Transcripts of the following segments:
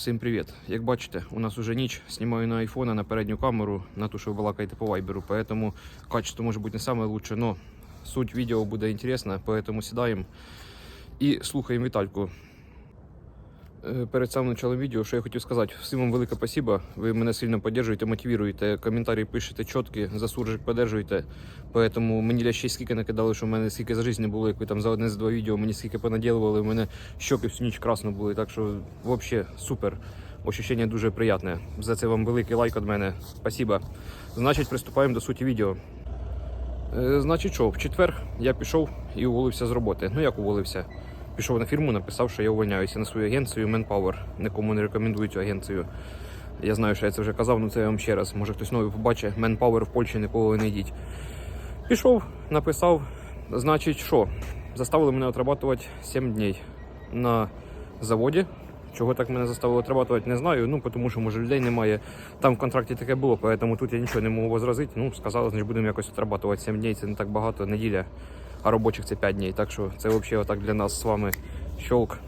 Всім привіт! Як бачите, у нас уже ніч. Знімаю на айфона на передню камеру, на ту, що ви балакаєте по вайберу. Поэтому качество може бути не саме лучше, но суть відео буде інтересна, поэтому сідаємо і слухаємо Вітальку. Е, Перед самим началом відео, що я хотів сказати, всім вам велике спасибо. Ви мене сильно підтримуєте, мотивуєте, коментарі пишете чіткі, за суржик підтримуєте. Поэтому мені ще скільки накидали, що в мене скільки за життя було, як ви там за одне з два відео мені скільки понаділували, у мене щоки всю ніч красно були. Так що взагалі супер. Ощущення дуже приємне. За це вам великий лайк від мене. Спасибо. Значить, приступаємо до суті відео. Е, Значить, що, в четвер я пішов і уволився з роботи. Ну як уволився? Пішов на фірму, написав, що я увольняюся на свою агенцію Manpower. Нікому не рекомендую цю агенцію. Я знаю, що я це вже казав, але це я вам ще раз. Може хтось новий побачить. Manpower в Польщі ніколи не йдіть. Пішов, написав. Значить, що? Заставили мене отрабатувати 7 днів на заводі. Чого так мене заставили отрабатувати, не знаю. Ну, тому що може людей немає. Там в контракті таке було, тому тут я нічого не можу возразити. Ну, сказали, значить будемо якось отрабатувати 7 днів. Це не так багато, неділя, а робочих це 5 днів. Так що це взагалі отак для нас з вами щолк.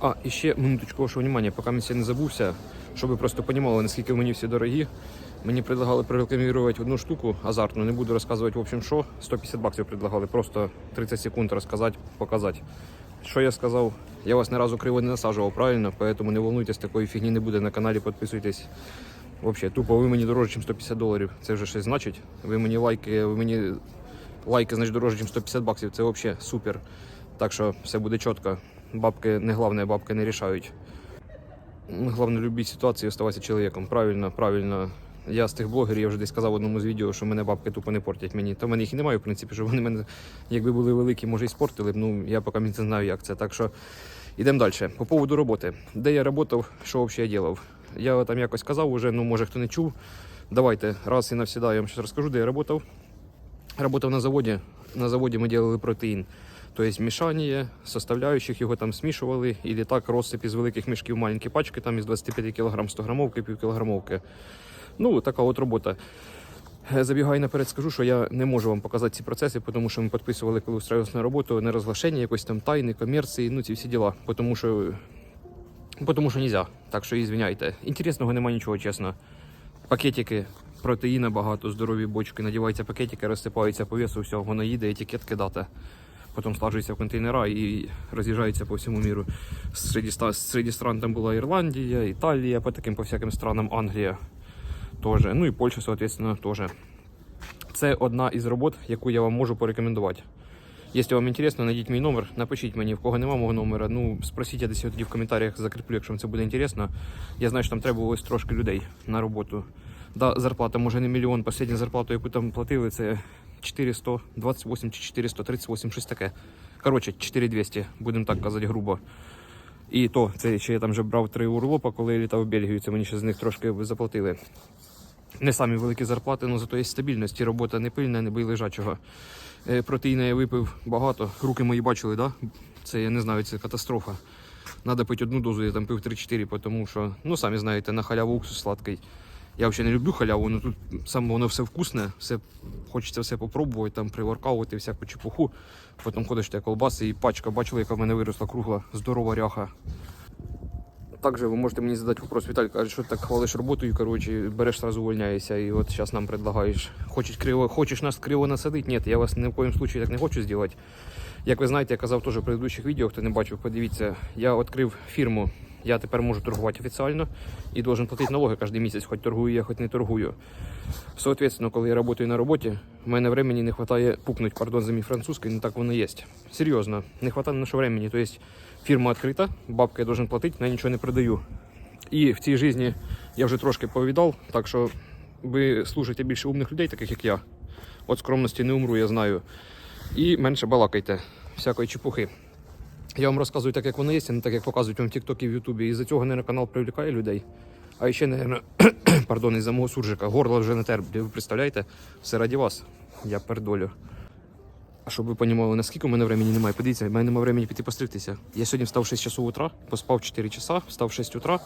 А, і ще минуточку вашого внимання, поки я не забувся, щоб ви просто розуміли, наскільки мені всі дорогі. Мені предлагали прорекламувати одну штуку азартну, не буду розказувати, в общем, що. 150 баксів предлагали, просто 30 секунд розказати, показати. Що я сказав? Я вас ні разу криво не насаджував, правильно? Поэтому не волнуйтесь, такої фігні не буде на каналі, підписуйтесь. Взагалі, тупо ви мені дорожче, ніж 150 доларів. Це вже щось значить. Ви мені лайки, ви мені лайки, значить, дорожче, ніж 150 баксів. Це взагалі супер. Так що все буде чітко. Бабки не головне, бабки не рішають. Головне, в будь-якій оставатися чоловіком. Правильно, правильно. Я з тих блогерів, я вже десь казав в одному з відео, що мене бабки тупо не портять мені. Та в мене їх і немає, в принципі, що вони мене, якби були великі, може і спортили б. Ну я поки не знаю, як це. Так що йдемо далі. По поводу роботи. Де я працював, що взагалі я робив? Я там якось казав уже, ну може хто не чув. Давайте раз і навсегда я вам щось розкажу, де я працював. Работав на заводі. На заводі ми робили протеїн. Тобто мішання составляючих його там смішували, і так розсип із великих мішків маленькі пачки, там із 25 кг 100 грамовки, півкілограмовки. Ну, така от робота. Е, Забігаю наперед, скажу, що я не можу вам показати ці процеси, тому що ми підписували, коли устраивалися на роботу, не розглашення, якось там тайни, комерції, ну ці всі діла. Тому що, тому що нельзя. Так що і звиняйте. Інтересного немає нічого, чесно. Пакетики, протеїна багато, здорові бочки, надіваються пакетики, розсипаються по весу, все, воно їде, етикетки дати. Потім слажується в контейнера і роз'їжджається по всьому міру. Серед, стран там була Ірландія, Італія, по таким по всяким странам Англія теж. Ну і Польща, соответственно, теж. Це одна із робот, яку я вам можу порекомендувати. Якщо вам інтересно, знайдіть мій номер, напишіть мені, в кого немає мого номера. Ну, спросіть, я десь тоді в коментарях закріплю, якщо вам це буде інтересно. Я знаю, що там треба ось трошки людей на роботу. Да, зарплата може не мільйон. Последня зарплату, яку там платили, це 428 чи 438, щось таке. Коротше, 4200, будемо так казати грубо. І то, це ще я там вже брав три урлопа, коли я літав в Бельгію, це мені ще з них трошки заплатили. Не самі великі зарплати, але зато є стабільність. І робота не пильна, не бий лежачого. Е, Протеїна я випив багато. Руки мої бачили, да? Це я не знаю, це катастрофа. Надо пити одну дозу, я там пив 3-4, тому що, ну самі знаєте, на халяву уксус сладкий. Я взагалі не люблю халяву, але тут саме воно все вкусне, все, хочеться все попробувати, там приворкаувати всяку чепуху. Потім ходиш те колбаси і пачка, бачили, яка в мене виросла кругла, здорова ряха. Также ви можете мені задати вопрос, Віталій, каже, що ти так хвалиш роботу і коротше, береш сразу увольняєшся, і от зараз нам предлагаєш. Хочеш, криво, хочеш нас криво насадити? Ні, я вас ні в коєму случаю так не хочу зробити. Як ви знаєте, я казав теж в предыдущих відео, хто не бачив, подивіться, я відкрив фірму. Я тепер можу торгувати офіційно і должен платити налоги кожен місяць, хоч торгую я, хоч не торгую. Соответственно, коли я працюю на роботі, в мене времени не вистачає пукнуть, пардон за мій французький, не так воно є. Серйозно, не вистачає на що времени. Тобто фірма відкрита, бабки я должен платити, но я нічого не продаю. І в цій житті я вже трошки повідав, так що ви слушайте більше умних людей, таких як я. От скромності не умру, я знаю. І менше балакайте всякої чепухи. Я вам розказую так, як воно є, а не так, як показують вам в Тіктокі і в Ютубі. І за цього, наверное, канал привлікає людей. А ще, наверное, пардон, із-за мого суржика. Горло вже не терплю. Ви представляєте? Все раді вас. Я пердолю. А щоб ви розуміли, наскільки у мене времени немає, подивіться, в мене немає времени піти постригтися. Я сьогодні встав 6 часов утра, поспав 4 часа, встав 6 утра.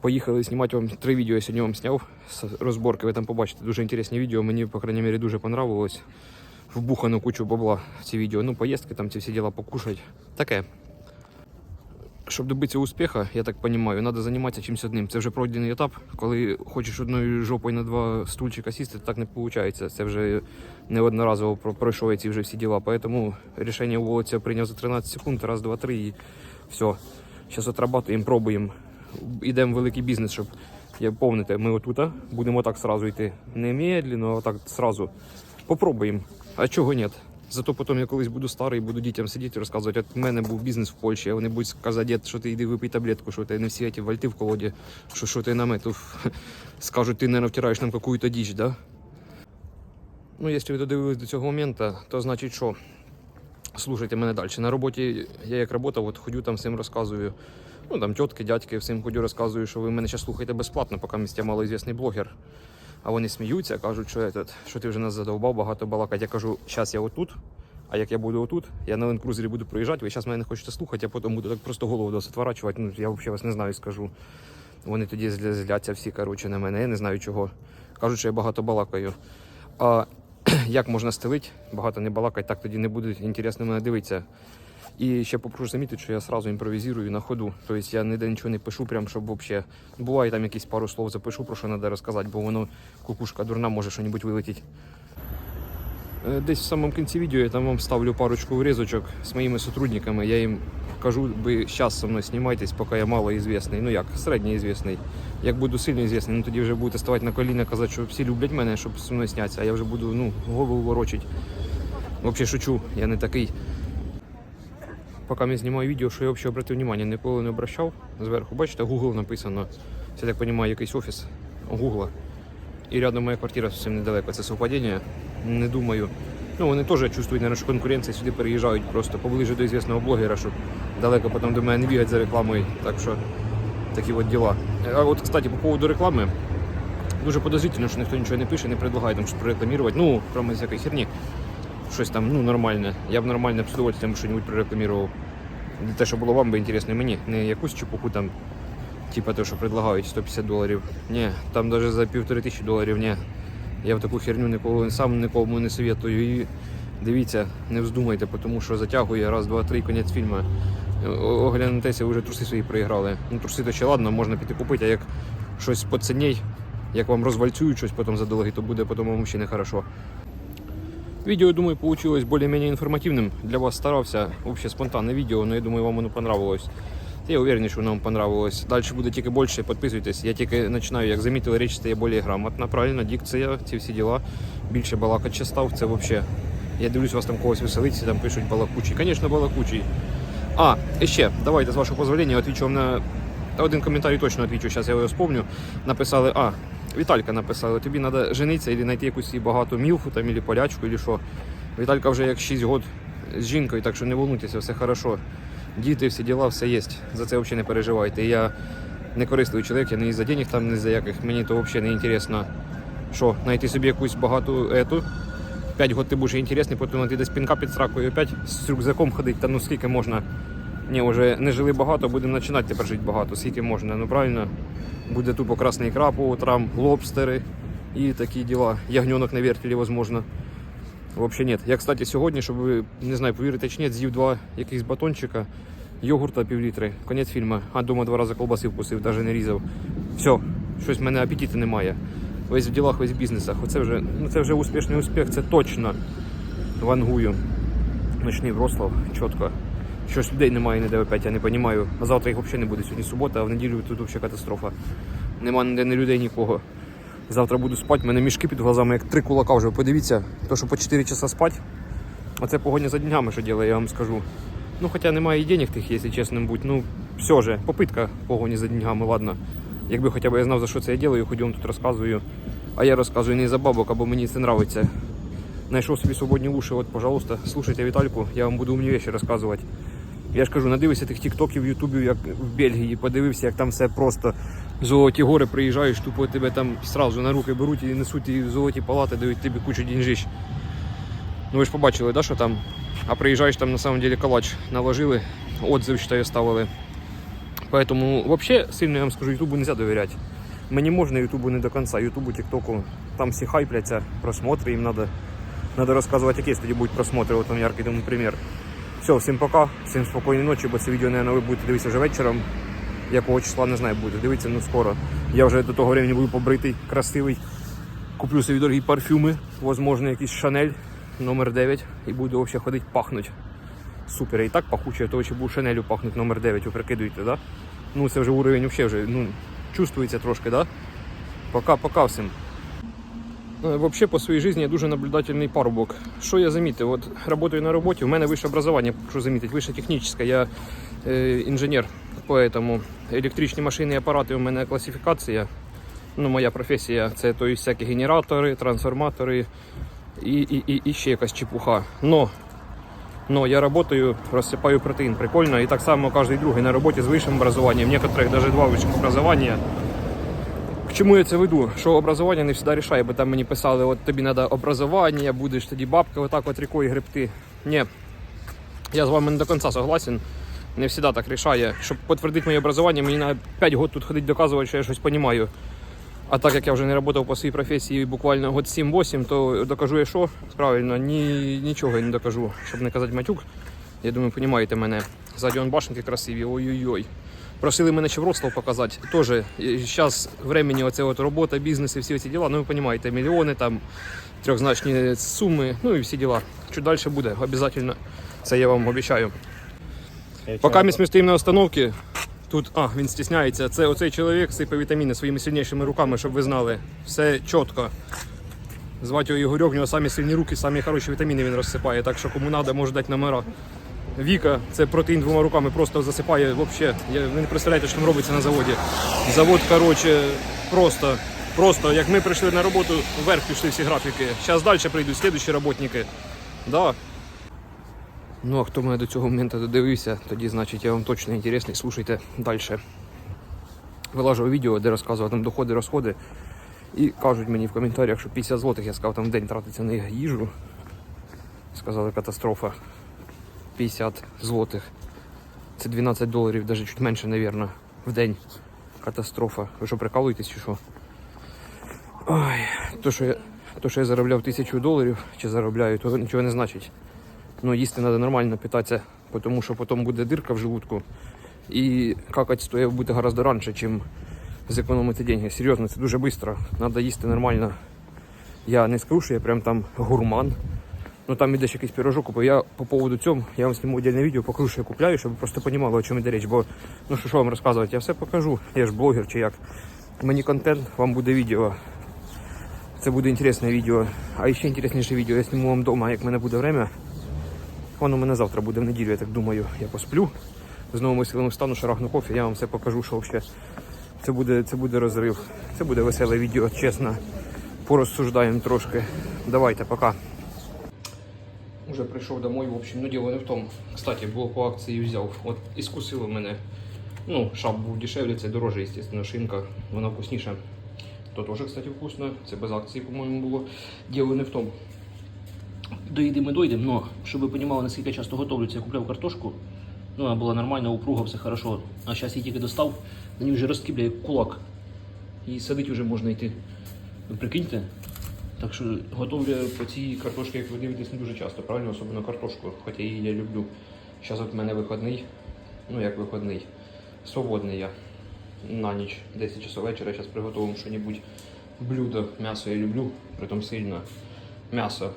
Поїхали знімати вам три відео, я сьогодні вам зняв з розборки. Ви там побачите дуже інтересні відео. Мені, по крайній мірі, дуже понравилось. Вбухану кучу бабла в ці відео. Ну, поїздки, там ці всі діла покушать. Таке. щоб добитися успіху, я так розумію, треба займатися чимось одним. Це вже пройдений етап. Коли хочеш одною жопою на два стульчика сісти, так не виходить. Це вже неодноразово пройшов ці вже всі діла. Поэтому рішення уволитися прийняв за 13 секунд, раз, два, три і все. Зараз отрабатуємо, пробуємо. Йдемо в великий бізнес, щоб я помните, ми отут будемо так сразу йти. Не медленно, а так сразу. Попробуємо. А чого ні? Зато потім я колись буду старий, буду дітям сидіти і розказувати, от в мене був бізнес в Польщі, а вони будуть казати, дід, що ти йди випий таблетку, що ти не всі ці вальти в колоді, що, що ти наметив. Скажуть, ти, не втираєш нам какую-то діч, да? Ну, якщо ви додивились до цього моменту, то значить що? Слушайте мене далі. На роботі я як працював, от ходю там всім розказую. Ну там тітки, дядьки, всім ходю розказую, що ви мене зараз слухаєте безплатно, поки я малоізвісний блогер. А вони сміються, кажуть, що, этот, що ти вже нас задовбав, багато балакать. Я кажу, зараз я отут, а як я буду отут, я на ленд-крузері буду проїжджати, ви зараз мене не хочете слухати, а потім буду так просто голову досить отворачувати. Ну, я взагалі вас не знаю, скажу. Вони тоді зля- зляться всі коротше, на мене, я не знаю чого. Кажуть, що я багато балакаю. А як можна стелити, багато не балакати, так тоді не буде інтересно мене дивитися. І ще попрошу замітити, що я сразу імпровізую на ходу. Тобто я ніде нічого не пишу, прям щоб взагалі. Буває там якісь пару слов запишу, про що треба розказати, бо воно кукушка дурна може щось вилетіти. Е, Десь в самому кінці відео я там вам ставлю парочку врізочок з моїми сотрудниками. Я їм кажу, ви зараз со мною знімайтесь, поки я малоізвісний. Ну як, середньоізвісний. Як буду сильно ізвісний, ну тоді вже будете ставати на коліна, казати, що всі люблять мене, щоб зі мною снятися, а я вже буду ну, голову ворочить. Взагалі шучу, я не такий. Поки я знімаю відео, що я взагалі обратив увагу, ніколи не обращав. Зверху, бачите, Google написано. Це так розумію, якийсь офіс Google. І рядом моя квартира зовсім недалеко. Це совпадіння. Не думаю. Ну, вони теж чувствують, наверное, що конкуренція сюди переїжджають просто поближе до звісного блогера, щоб далеко потім до мене не бігати за рекламою. Так що такі от діла. А от, кстати, по поводу реклами. Дуже подозрительно, що ніхто нічого не пише, не предлагає там щось прорекламувати. Ну, кроме всякої херні. Щось там, ну, нормальне. Я б нормально б з удовольствием щось прорекламував. Те, що було вам би інтересно мені. Не якусь чепуху там, типа те, що предлагають 150 доларів. Ні, там навіть за півтори тисячі доларів, ні. Я в таку херню ніколи сам нікому не советую. І дивіться, не вздумайте, тому що затягує раз, два, три, кінець фільму. Оглянетеся, вже труси свої проіграли. Ну, труси то ще ладно, можна піти купити, а як щось по ціні, як вам розвальцюють щось потім задолги, то буде потім вам ще не хорошо. Видео, думаю, получилось более-менее информативным. Для вас старался. Вообще спонтанное видео, но я думаю, вам оно понравилось. Я уверен, що воно вам понравилось. Дальше буде тільки більше, підписуйтесь. Я тільки починаю, як замітили, річ стає більш грамотна, правильно, дикція, ці всі діла. Більше балакать став, це взагалі. Я дивлюсь, вас там когось веселиться, там пишуть балакучий. Звісно, балакучий. А, і ще, давайте, з вашого дозволення, відвічу вам на один коментарій точно відвічу, зараз я його вспомню. Написали, а, Віталька написала, тобі треба женитися або знайти якусь багату мілфу там, або полячку, або що. Віталька вже як 6 років з жінкою, так що не волнуйтеся, все хорошо. Діти, всі діла, все є. За це взагалі не переживайте. Я не користую чоловік, я не за денег там, не за яких. Мені то взагалі не інтересно. Що, знайти собі якусь багату ету. 5 років ти будеш інтересний, потім ти десь пінка під сракою опять з рюкзаком ходить, та ну скільки можна. Ні, вже не жили багато, будемо починати тепер жити багато, скільки можна. Ну правильно, буде тупо красний краб по утрам, лобстери і такі діла. Ягненок на вертелі, возможно. Вообще нет. Я, кстати, сьогодні, щоб ви не знаю, повірите чи ні, з'їв два якихось батончика, йогурта пів літри. Конець фільму. А дома два рази колбаси вкусив, навіть не різав. Все, щось в мене апетиту немає. Весь в ділах, весь в бізнесах. Оце вже, ну це вже успішний успіх, це точно. Вангую. Ночний Врослав, чітко. Щось людей немає ніде опять, я не розумію. А завтра їх взагалі не буде. Сьогодні субота, а в неділю тут взагалі катастрофа. Нема ніде ні людей, нікого. Завтра буду спати, в мене мішки під глазами, як три кулака вже. Подивіться, то що по 4 часа спати. Оце погоня за днями, що ділає, я вам скажу. Ну, хоча немає і денег тих, якщо чесним бути. Ну, все же, попитка погоні за деньгами, ладно. Якби хоча б я знав, за що це я ділаю, хоч вам тут розказую. А я розказую не за бабок, або мені це нравиться. Знайшов собі свободні уші, от, пожалуйста, слушайте Вітальку, я вам буду умні речі розказувати. Я ж кажу, надивився тих тіктоків, ютубів, як в Бельгії, подивився, як там все просто. Золоті гори приїжджаєш, тупо тебе там сразу на руки беруть і несуть і в золоті палати, дають тобі кучу деньжищ. Ну ви ж побачили, да, що там? А приїжджаєш там на самом деле калач наложили, отзыв, считаю, ставили. Поэтому вообще сильно я вам скажу, Ютубу нельзя довіряти. Мені можна Ютубу не до кінця, Ютубу, Тіктоку, там всі хайпляться, просмотри їм надо. Надо розказувати, які тоді будуть просмотри, от вам яркий тому примір. Все, всім пока, всім спокійної ночі, бо це відео, наверное, ви будете дивитися вже вечором. Якого числа не знаю буде. Дивіться, ну скоро. Я вже до того времени буду побритий, красивий. Куплю собі дорогі парфюми, возможно, якийсь Шанель номер 9 і буду взагалі ходити пахнуть. Супер, і так пахуче, то ще був Шанелю пахнуть номер 9, ви прикидуєте, да? Ну це вже уровень взагалі вже, ну, чувствується трошки, да? Пока-пока всім. Е, Вообще по своїй житті я дуже наблюдательний парубок. Що я замітив? От працюю на роботі, у мене вище образування, що замітить, вище технічне, я е, інженер, поэтому електричні машини і апарати у мене класифікація. Ну, моя професія це то всякі генератори, трансформатори і, і, і, і ще якась чепуха. Но, но я працюю, розсипаю протеїн. Прикольно. І так само кожен другий на роботі з вищим образованием. Некоторых навіть два вищих образування. Чому я це веду? Що образування не завжди рішає, бо там мені писали, от тобі треба образування, будеш тоді бабка отак от рікою гребти. Ні. Я з вами не до кінця согласен. Не завжди так рішає. Щоб підтвердити моє образування, мені на 5 років тут ходити доказувати, що я щось розумію. А так як я вже не працював по своїй професії буквально год 7-8, то докажу я що? Правильно, ні, нічого я не докажу, щоб не казати матюк. Я думаю, розумієте мене. Ззаді он башенки красиві, ой-ой-ой. Просили мене ще Вроцлав показати. Тоже зараз времени оце от робота, бізнес і всі ці діла. Ну ви розумієте, мільйони там, трьохзначні суми, ну і всі діла. Чуть далі буде, обов'язково. Це я вам обіцяю. Поки ми стоїмо на остановці, тут, а, він стісняється. Це оцей чоловік сипе вітаміни своїми сильнішими руками, щоб ви знали. Все чітко. Звати його Ігорьок, у нього самі сильні руки, самі хороші вітаміни він розсипає. Так що кому треба, може дати номера. Віка, це протеїн двома руками просто засипає вообще. Ви не представляєте, що там робиться на заводі. Завод, коротше, просто, просто, як ми прийшли на роботу, вверх пішли всі графіки. Зараз далі прийдуть слідчі роботники. Да. Ну, а хто мене до цього моменту додивився, тоді значить я вам точно інтересний, слушайте далі. Вилажу відео, де розказував там доходи, розходи. І кажуть мені в коментарях, що 50 злотих, я сказав, там в день тратиться на їжу. Сказали катастрофа. 50 злотих. Це 12 доларів, навіть чуть менше, мабуть, в день. Катастрофа. Ви що, прикалуєтесь чи що? Ой, то, що я, то, що я заробляв тисячу доларів чи заробляю, то нічого не значить. Ну, їсти треба нормально питатися, тому що потім буде дирка в желудку. І какати стоїть буде гораздо раніше, ніж зекономити деньги. Серйозно, це дуже швидко. Треба їсти нормально. Я не скажу, що я прям там гурман. Ну там іде ще якийсь пірожок купив. Я по поводу цього, я вам зніму отдельне відео, покажу, що я купляю, щоб ви просто розуміли, о чому йде річ. Бо ну що, що вам розказувати, я все покажу. Я ж блогер чи як. Мені контент, вам буде відео. Це буде інтересне відео. А ще інтересніше відео я зніму вам вдома, як в мене буде время. Воно у мене завтра буде в неділю, я так думаю. Я посплю. З новими силами встану, шарахну кофе, я вам все покажу, що взагалі. Це буде, це буде розрив. Це буде веселе відео, чесно. Порозсуждаємо трошки. Давайте, пока. Уже прийшов домой, в общем, ну діло не в тому. Кстати, було по акції взяв. От і скусило мене. Ну, шап був дешевле, це дороже, звісно, шинка, вона вкусніша. То теж, кстати, вкусно. Це без акції, по-моєму, було. Діло не в тому. Доїдемо, дойдемо, но щоб ви розуміли, наскільки часто готовлю, я купляв картошку. Ну, вона була нормальна, упруга, все хорошо. А зараз її тільки достав, на ній вже як кулак. І садити вже можна йти. Ви прикиньте? Так що готовлю по цій картошці, як ви дивитесь, не дуже часто, правильно? Особливо картошку, хоча її я люблю. Зараз от в мене виходний, ну як виходний, свободний я на ніч, 10 часов вечора, зараз приготуємо щось блюдо. М'ясо я люблю, притом сильно. М'ясо